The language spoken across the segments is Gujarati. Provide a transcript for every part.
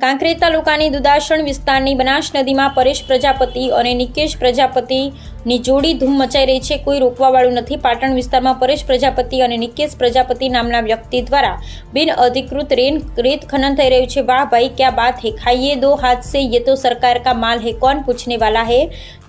કાંકરેજ તાલુકાની દુદાસણ વિસ્તારની બનાસ નદીમાં પરેશ પ્રજાપતિ અને નિકેશ પ્રજાપતિની જોડી ધૂમ મચાઈ રહી છે. કોઈ રોકવાવાળું નથી. પાટણ વિસ્તારમાં પરેશ પ્રજાપતિ અને નિકેશ પ્રજાપતિ નામના વ્યક્તિ દ્વારા બિન અધિકૃત રેન, રેત ખનન થઈ રહ્યું છે. વાહ ભાઈ, ક્યાં બાત હૈ? ખાઈએ દો હાથ સે, યે તો સરકાર કા માલ હૈ. કોણ પૂછને વાલા હે?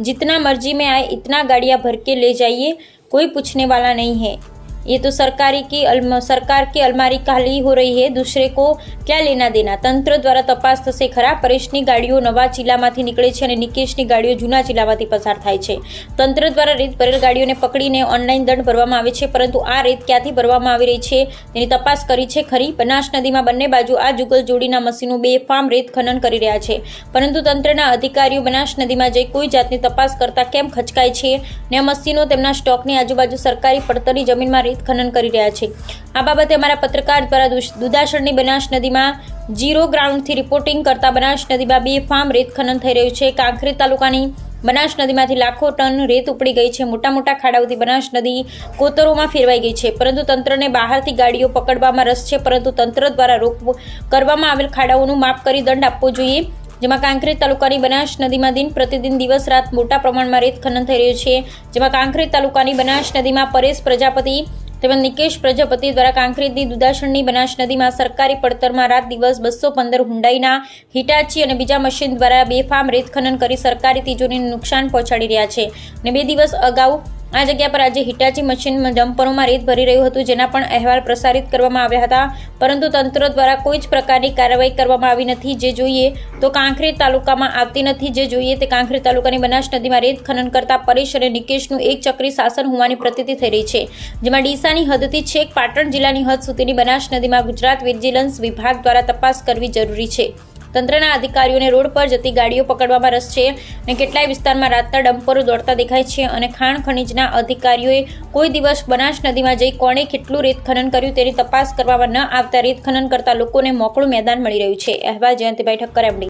જીતના મરજી મેં આય, ઇતના ગાડિયા ભર કે લે જઈએ. કોઈ પૂછને વાલા નહીં હે. ये तो सरकारी की अलम, सरकार की अलमारी खाली हो रही है दूसरे को क्या લેના દેના તંત્ર દ્વારા તપાસ થશે ખરા પરેશની ગાડીઓ નવા જિલ્લામાંથી નીકળે છે અને નિકેશની ગાડીઓ જૂના જિલ્લામાંથી પસાર થાય છે તંત્ર દ્વારા રેત ભરેલ ગાડીઓને પકડીને ઓનલાઈન દંડ ભરવામાં આવે છે પરંતુ આ રેત ક્યાંથી ભરવામાં આવી રહી છે તેની તપાસ કરી છે ખરી બનાસ નદીમાં બંને બાજુ આ જુગલ જોડીના મશીનો બેફામ રેત ખનન કરી રહ્યા છે પરંતુ તંત્રના અધિકારીઓ બનાસ નદીમાં જઈ કોઈ જાતની તપાસ કરતા કેમ ખચકાય છે ને આ મશીનો તેમના સ્ટોકની આજુબાજુ સરકારી પડતરની જમીનમાં રેત ખનન કરી રહ્યા છે. આ બાબતે અમારા પત્રકાર દ્વારા દુધાસણની બનાસ નદીમાં જીરો ગ્રાઉન્ડથી રિપોર્ટિંગ કરતા બનાસ નદીમાં બે ફાર્મ રેત ખનન થઈ રહ્યું છે. કાંકરી તાલુકાની બનાસ નદીમાંથી લાખો ટન રેત ઉપડી ગઈ છે. મોટા મોટા ખાડાઓથી બનાસ નદી કોતરોમાં ફેરવાઈ ગઈ છે. પરંતુ તંત્રને બહારથી ગાડીઓ પકડવામાં રસ છે. પરંતુ તંત્ર દ્વારા રોક કરવામાં આવેલ ખાડાઓનું માપ કરી દંડ આપવો જોઈએ. જેમાં કાંકરેજ તાલુકાની બનાસ નદીમાં દિન પ્રતિદિન દિવસ રાત મોટા પ્રમાણમાં રેત ખનન થઈ રહ્યું છે. જેમાં કાંકરેજ તાલુકાની બનાસ નદીમાં પરેશ પ્રજાપતિ તેમજ નિકેશ પ્રજાપતિ દ્વારા કાંકરેજની દુદાશણની બનાસ નદીમાં સરકારી પડતરમાં રાત દિવસ બસો પંદર હુંડાઈના હિટાચી અને બીજા મશીન દ્વારા બેફામ રેત ખનન કરી સરકારી તિજોરીને નુકસાન પહોંચાડી રહ્યા છે. અને બે દિવસ અગાઉ આ જગ્યા પર આજે હિટાચી મશીન ડમ્પરોમાં રેત ભરી રહ્યું હતું, જેના પણ અહેવાલ પ્રસારિત કરવામાં આવ્યા હતા. પરંતુ તંત્ર દ્વારા કોઈ જ પ્રકારની કાર્યવાહી કરવામાં આવી નથી, જે જોઈએ તો કાંખરી તાલુકામાં આવતી નથી. જે જોઈએ તે કાંખરી તાલુકાની બનાસ નદીમાં રેત ખનન કરતા પરેશ અને નિકેશનું એક ચક્રી શાસન હોવાની પ્રતીતિ થઈ રહી છે. જેમાં ડીસાની હદથી છેક પાટણ જિલ્લાની હદ સુધીની બનાસ નદીમાં ગુજરાત વિજિલન્સ વિભાગ દ્વારા તપાસ કરવી જરૂરી છે. તંત્રના અધિકારીઓને રોડ પર જતી ગાડીઓ પકડવામાં રસ છે અને કેટલાય વિસ્તારમાં રાતના ડમ્પરો દોડતા દેખાય છે અને ખાણ ખનીજના અધિકારીઓએ કોઈ દિવસ બનાસ નદીમાં જઈ કોણે કેટલું રેત ખનન કર્યું તેની તપાસ કરવામાં ન આવતા રેત ખનન કરતા લોકોને મોકળું મેદાન મળી રહ્યું છે. અહેવાલ જયંતિભાઈ ઠક્કર એમડી